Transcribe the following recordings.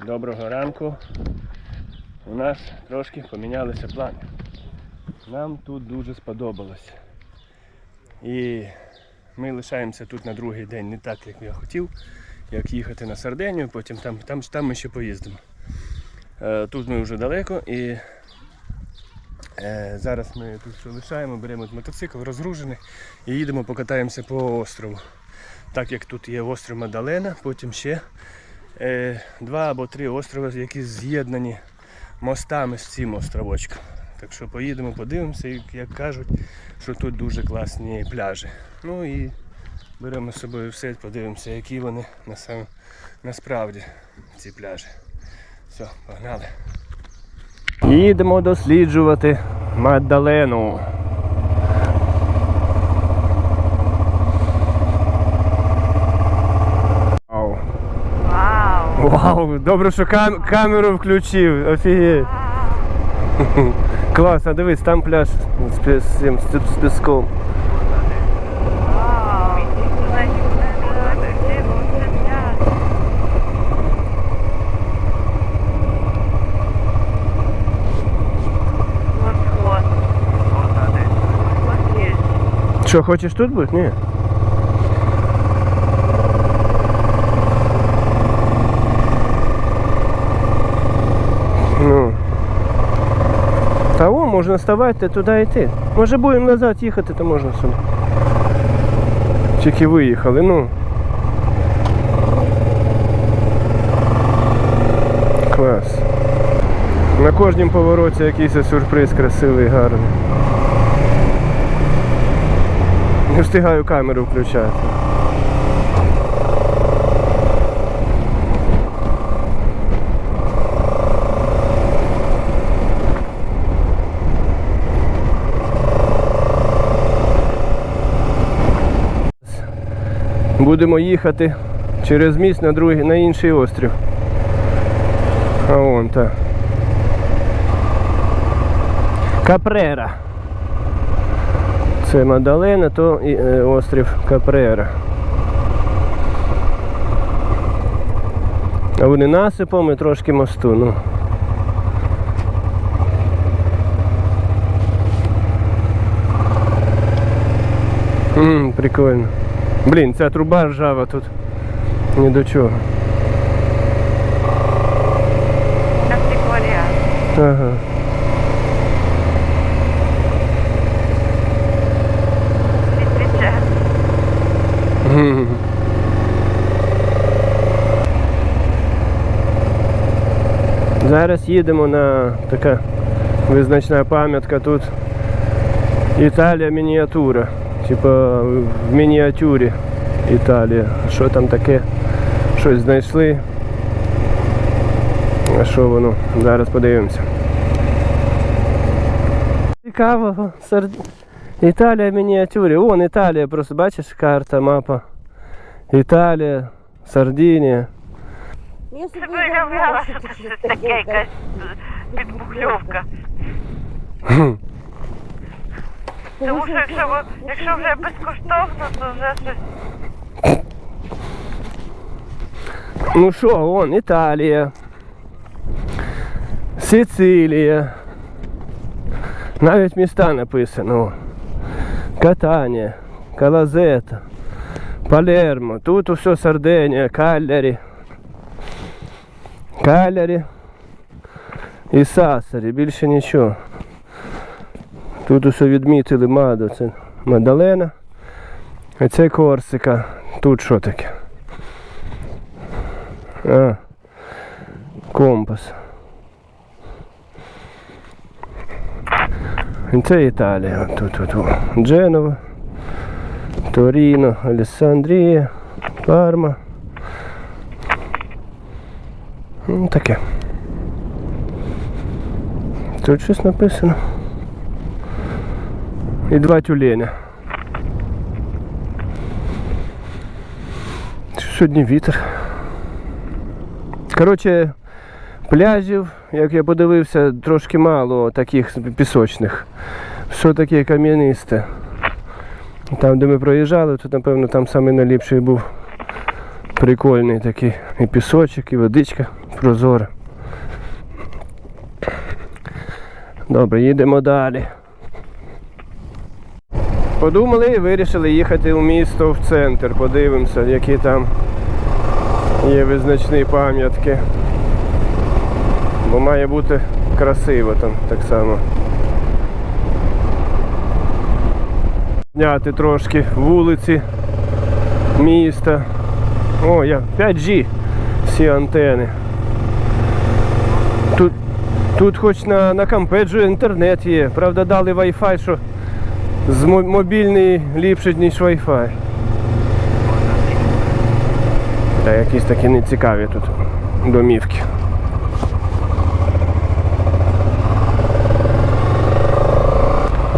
Доброго ранку. У нас трошки помінялися плани. Нам тут дуже сподобалось. І ми лишаємося тут на другий день не так, як я хотів, як їхати на Сардинію, потім там, там, там ми ще поїздимо. Е, Тут ми вже далеко і е, зараз ми тут все лишаємо, беремо мотоцикл розгружений і їдемо покатаємося по острову. Так як тут є острів Мадалена, потім ще два або три острови, які з'єднані мостами з цим островочком. Так що поїдемо, подивимося, і як кажуть, що тут дуже класні пляжі. Ну і беремо з собою все, подивимося, які вони на сам, насправді ці пляжі. Все, погнали. Їдемо досліджувати Мадалену. Вау! Вау, добре, що кам- камеру включив. Офігеть. Клас, а дивись, там пляж з, пі- з, цим, з, з піском. Вау! Іди сюди, сюди, сюди, сюди. Восход. Офігеть. Що, хочеш тут бути? Ні. Можна ставати туди йти. Може будемо назад їхати, то можна собі. Тільки виїхали, ну. Клас. На кожному повороті якийсь сюрприз красивий, гарний. Не встигаю камеру включати. Будемо їхати через міст на другий, на інший острів. А вон та. Капрера. Це Мадалена, то і, е, острів Капрера. А вони насипом і трошки мосту. Ну. М, прикольно. Блін, ця труба ржава тут ні до чого. Як прикольно. Ага. Світиться. Мгм. Зараз їдемо на така визначна пам'ятка тут. Італія мініатюра. Типа в мініатюрі Італія. Що там таке? Щось знайшли. А що воно? Зараз подивимося. Цікавого. Сар... Італія в мініатюрі. Вон Італія, просто бачиш карта, мапа. Італія, Сардинія. Я собі Це виявляла, що це щось таке, якась підбухльовка. Тому що якщо, ви- якщо вже безкоштовно, то вже щось. Ну що, вон Італія, Сицилія. Навіть міста написано. о. Катанія, Калазета, Палермо. Тут усе Сардинія, Каллярі. Каллярі і Сасарі, більше нічого. Тут усе відмітили Мадо, це Мадалена. А це Корсика. Тут що таке? А, компас. Це Італія. Тут, тут, тут. Дженова, Торіно, Алессандрія, Парма. Ну, таке. Тут щось написано. І два тюленя. Сьогодні вітер. Коротше, пляжів, як я подивився, трошки мало таких пісочних. Все таке кам'янисте. Там, де ми проїжджали, то напевно там найліпший був Прикольний такий і пісочок, і водичка прозора. Добре, їдемо далі. Подумали і вирішили їхати у місто в центр. Подивимося, які там є визначні пам'ятки. Бо має бути красиво там так само. Зняти трошки вулиці міста. О, я 5G всі антени. Тут, тут хоч на, на кампеджу інтернет є. Правда, дали Wi-Fi, що з мобільний ліпше, ніж Wi-Fi. Та якісь такі нецікаві тут домівки.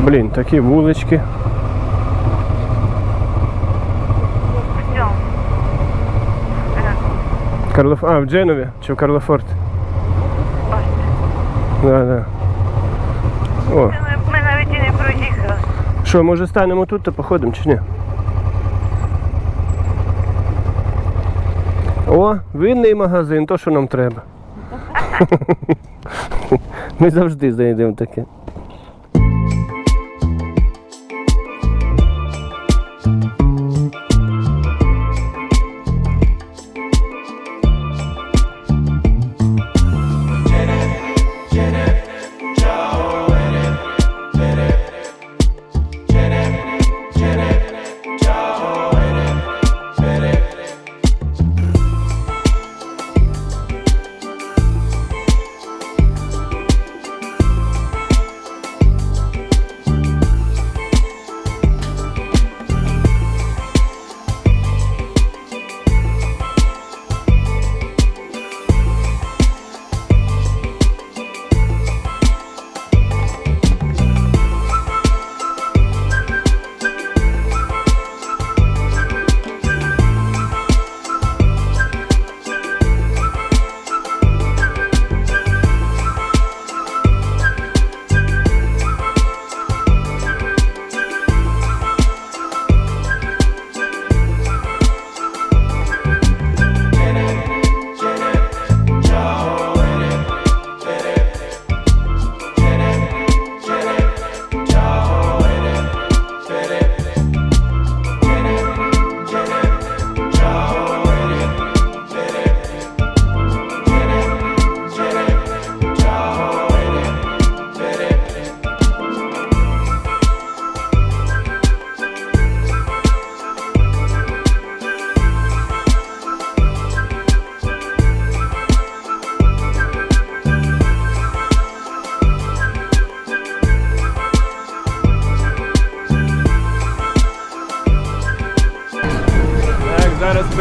Блін, такі вулички. Карлоф... А, в Дженові чи в Карлофорт? Да, да. О, Ми, ми навіть і не проїхали. Що, може станемо тут та походимо чи ні? О, винний магазин, то що нам треба. Ми завжди знайдемо таке.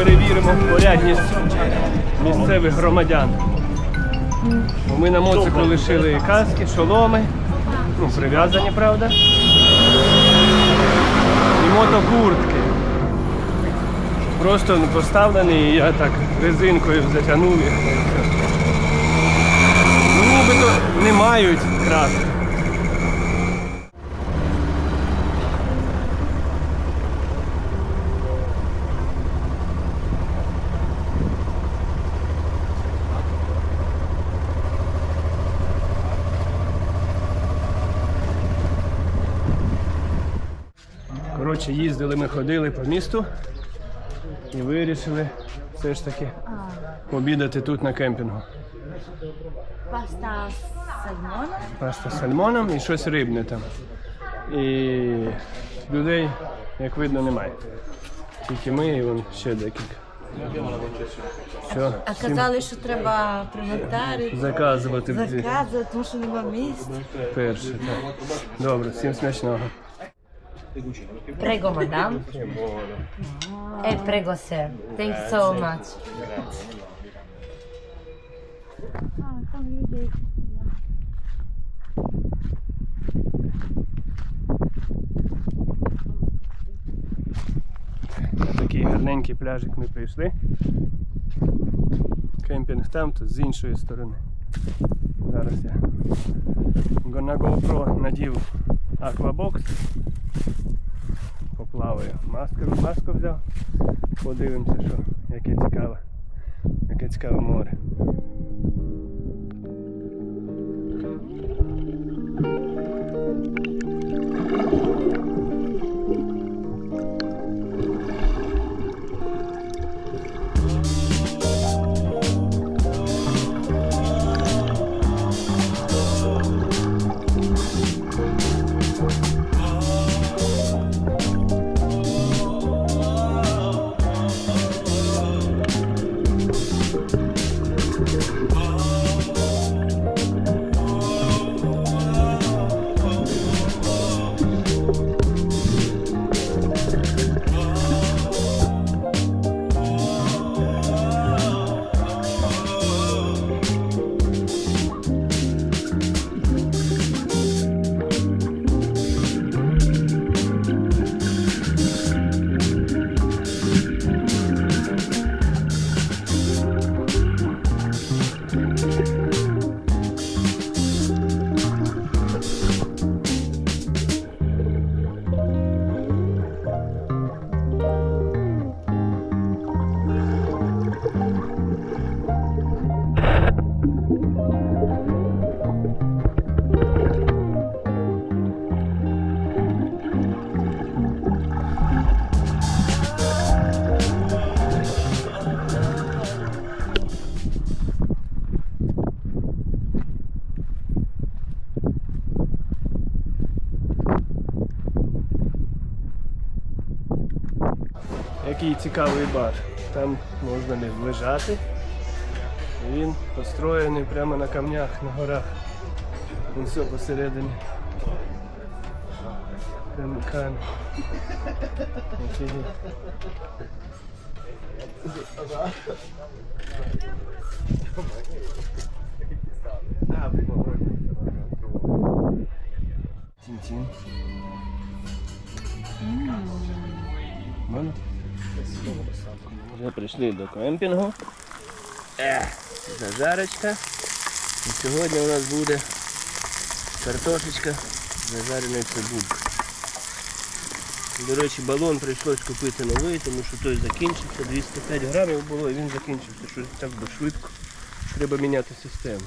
Перевіримо порядність місцевих громадян. Бо ми на моцику лишили каски, шоломи, ну, прив'язані, правда. І мотокуртки. Просто поставлені, і я так резинкою затягнув їх. Ну, нібито не мають краски. Коротше, їздили, ми ходили по місту і вирішили все ж таки обідати тут на кемпінгу. Паста з сальмоном. Паста з сальмоном і щось рибне там. І людей, як видно, немає. Тільки ми і вон ще декілька. Все, А всім казали, що треба приватарити, заказувати заказувати, тому що нема місць. перші. Так. Добре, всім смачного. Prego, madam. Eh, prego, sir. Thank you so much. На такий гарненький пляжик ми прийшли. Кемпінг там, то з іншої сторони. Зараз я на GoPro надів аквабокс. Поплаваю. Маску, маску взяв. Подивимося, що яке цікаве, яке цікаве море. Цікавий бар. Там можна лежати. Він построєний прямо на камнях, на горах. Він все посередині. Прямо камінь. Прийшли до кемпінгу. Ех, зажарочка. І сьогодні у нас буде картошечка з зажареною цибулькою. До речі, балон прийшлось купити новий, тому що той закінчився. 205 грамів було і він закінчився. Щось так би швидко. Треба міняти систему.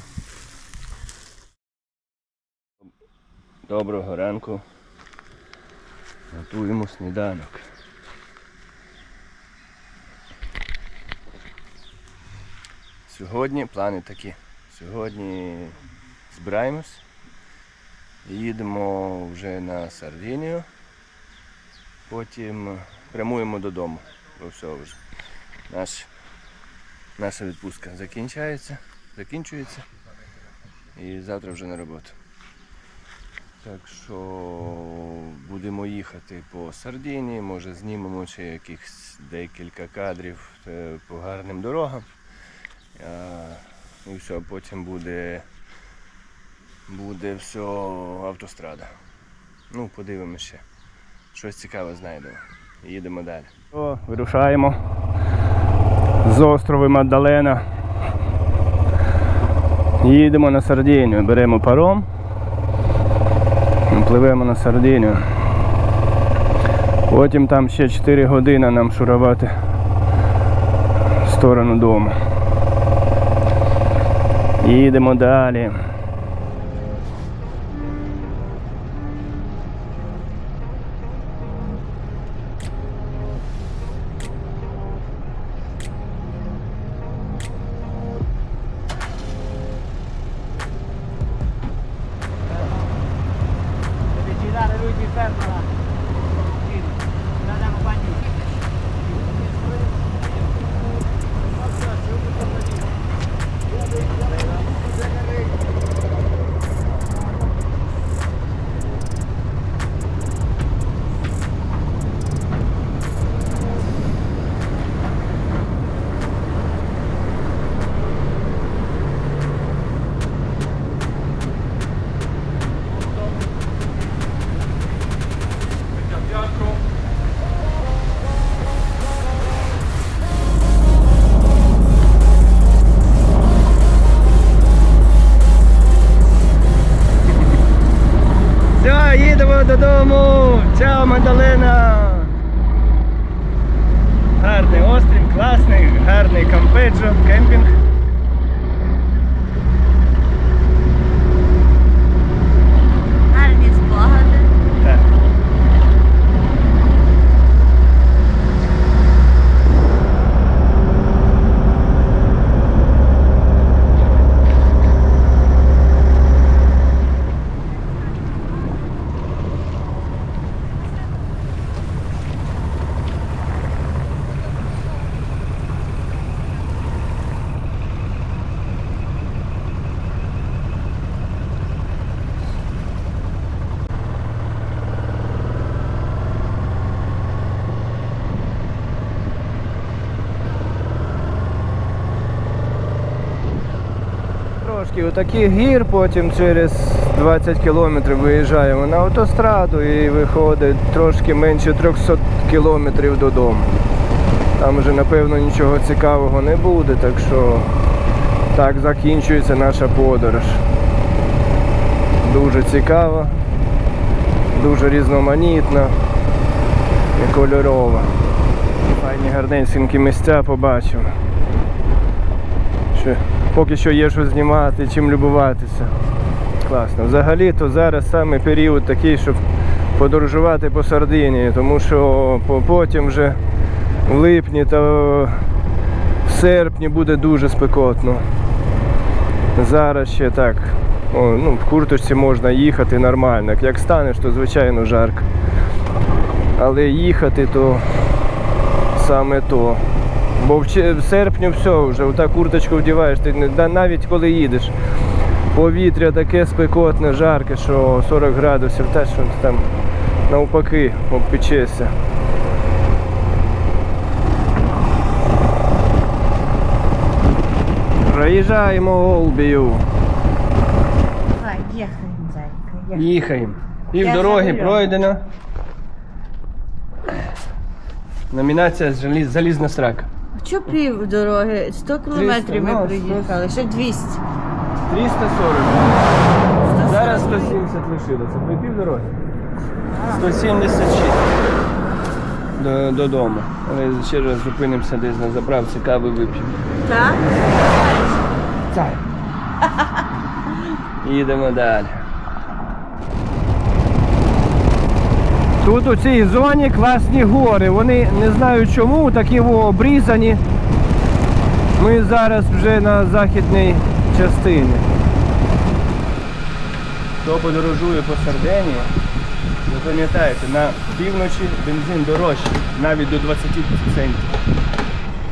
Доброго ранку. Готуємо сніданок. Сьогодні плани такі. Сьогодні збираємось. Їдемо вже на Сардинію. Потім прямуємо додому. Бо все вже. Наш, наша відпустка закінчається, закінчується. І завтра вже на роботу. Так що будемо їхати по Сардинії, може знімемо ще якихось декілька кадрів е, по гарним дорогам. І все, потім буде, буде все автострада. Ну, подивимося ще. Щось цікаве знайдемо. Їдемо далі. О, вирушаємо з острову Мадалена. Їдемо на Сардинію, беремо паром. Пливемо на Сардинію. Потім там ще 4 години нам шурувати в сторону дому. Їдемо далі. Deve їдемо додому. Чао, Мандалена. Гарний острів, класний, гарний кампеджо, кемпінг. Гарні спогади. Так. Трошки отаких гір, потім через 20 кілометрів виїжджаємо на автостраду і виходить трошки менше 300 кілометрів додому. Там вже напевно нічого цікавого не буде, так що так закінчується наша подорож. Дуже цікава, дуже різноманітна і кольорова. Файні гарненькі місця побачимо. Що поки що є що знімати, чим любуватися. Класно. Взагалі то зараз саме період такий, щоб подорожувати по Сардинії, тому що потім вже в липні та в серпні буде дуже спекотно. Зараз ще так. О, ну, в курточці можна їхати нормально. Як станеш, то звичайно жарко. Але їхати то саме то. Бо в, серпні все, вже ота курточку вдіваєш, ти навіть коли їдеш. Повітря таке спекотне, жарке, що 40 градусів, та що ти там навпаки обпечешся. Проїжджаємо Олбію. Давай, їхаємо, зайка, їхаємо. Пів дороги пройдено. Номінація «Заліз- залізна срака. Що пів дороги? 100 кілометрів ми ну, проїхали, ще 200. 340. Зараз 170 лишилося. При пів дороги. 176 до, додому. Але ще раз зупинимося десь на заправці, кави вип'ємо. Так? Так. Їдемо далі. Тут у цій зоні класні гори. Вони не знаю чому, такі обрізані. Ми зараз вже на західній частині. Хто подорожує по Сардинії, запам'ятайте, на півночі бензин дорожчий, навіть до 20 центів.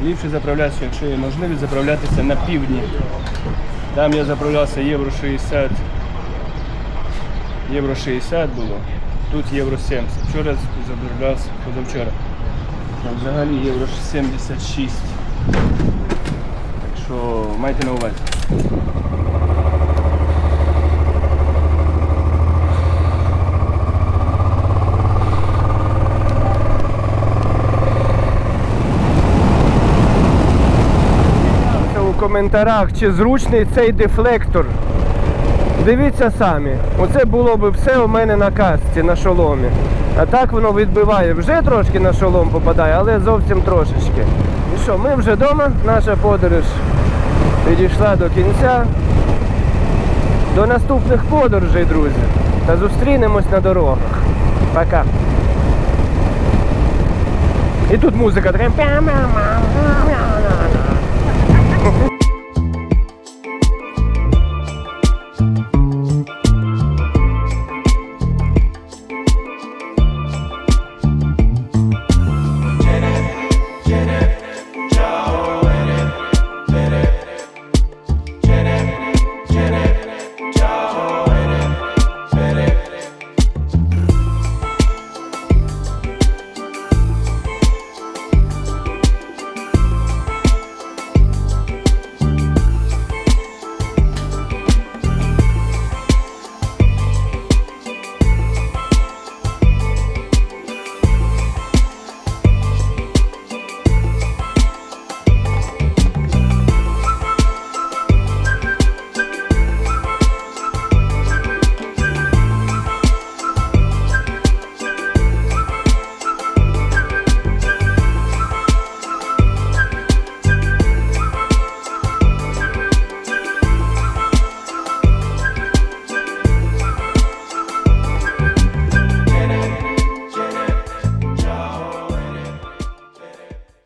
Ліпше заправлятися, якщо є можливість, заправлятися на півдні. Там я заправлявся євро 60. Євро 60 було, тут євро 70. Вчора заправлявся позавчора. Взагалі євро 76. Так що майте на увазі. У коментарях, чи зручний цей дефлектор. Дивіться самі, оце було б все у мене на касці, на шоломі. А так воно відбиває. Вже трошки на шолом попадає, але зовсім трошечки. І що, ми вже вдома, наша подорож підійшла до кінця. До наступних подорожей, друзі. Та зустрінемось на дорогах. Пока. І тут музика така.